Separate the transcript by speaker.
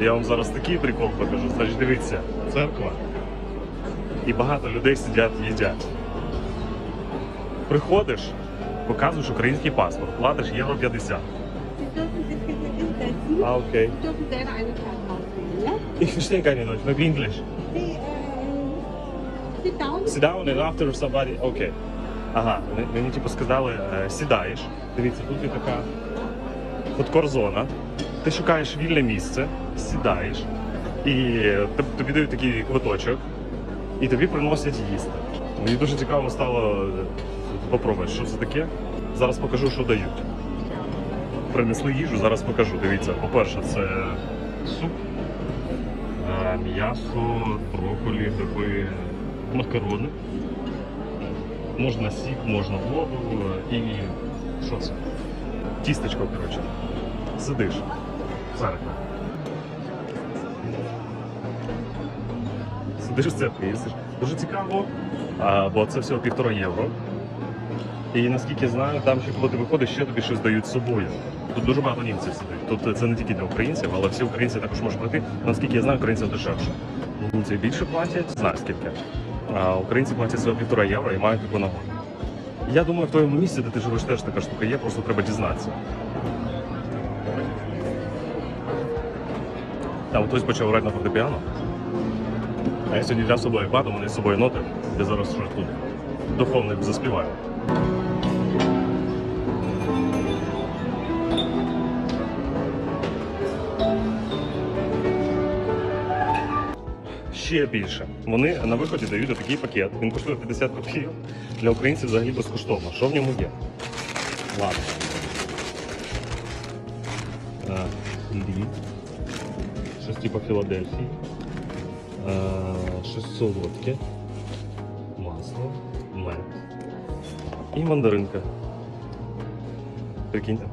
Speaker 1: Я вам зараз такий прикол покажу. Значить, дивіться, церква. І багато людей сидять, їдять. Приходиш, показуєш український паспорт, платиш євро 50.
Speaker 2: Sie dürfen sich bitte hinsetzen.
Speaker 1: А, окей. Ich verstehe keine Deutsch, nur English.
Speaker 2: Äh, sit
Speaker 1: after somebody... Окей. Ага, мені- мені типу сказали, е, сідаєш. Дивіться, тут є така фудкор-зона. Ти шукаєш вільне місце, сідаєш, і тобі дають такий квиточок, і тобі приносять їсти. Мені дуже цікаво стало е, попробувати, що це таке. Зараз покажу, що дають. Принесли їжу, зараз покажу. Дивіться, по-перше, це суп, е, м'ясо, брокколі, гриби, макарони. Можна сік, можна воду і що це? Тістечко, коротше. Сидиш. Церква. Сидиш в церкві, їсиш. Дуже цікаво, бо це всього півтора євро. І наскільки знаю, там ще коли ти виходиш, ще тобі щось дають з собою. Тут дуже багато німців сидить. Тут це не тільки для українців, але всі українці також можуть прийти. Наскільки я знаю, українців дешевше. Німці більше платять, знаю скільки. А українці платять всього півтора євро і мають таку нагоду. Я думаю, в твоєму місці, де ти живеш, теж така штука є, просто треба дізнатися. Там хтось почав грати на фортепіано. А я сьогодні взяв з собою бат, у мене з собою ноти. Я зараз щось тут духовник заспіваю. Ще більше. Вони на виході дають такий пакет. Він коштує 50 копійок. Для українців взагалі безкоштовно. Що в ньому є? Ладно. Е, Хліб. Щось типу Філадельфії. Е, Щось солодке. Масло. Мед. І мандаринка. Прикиньте.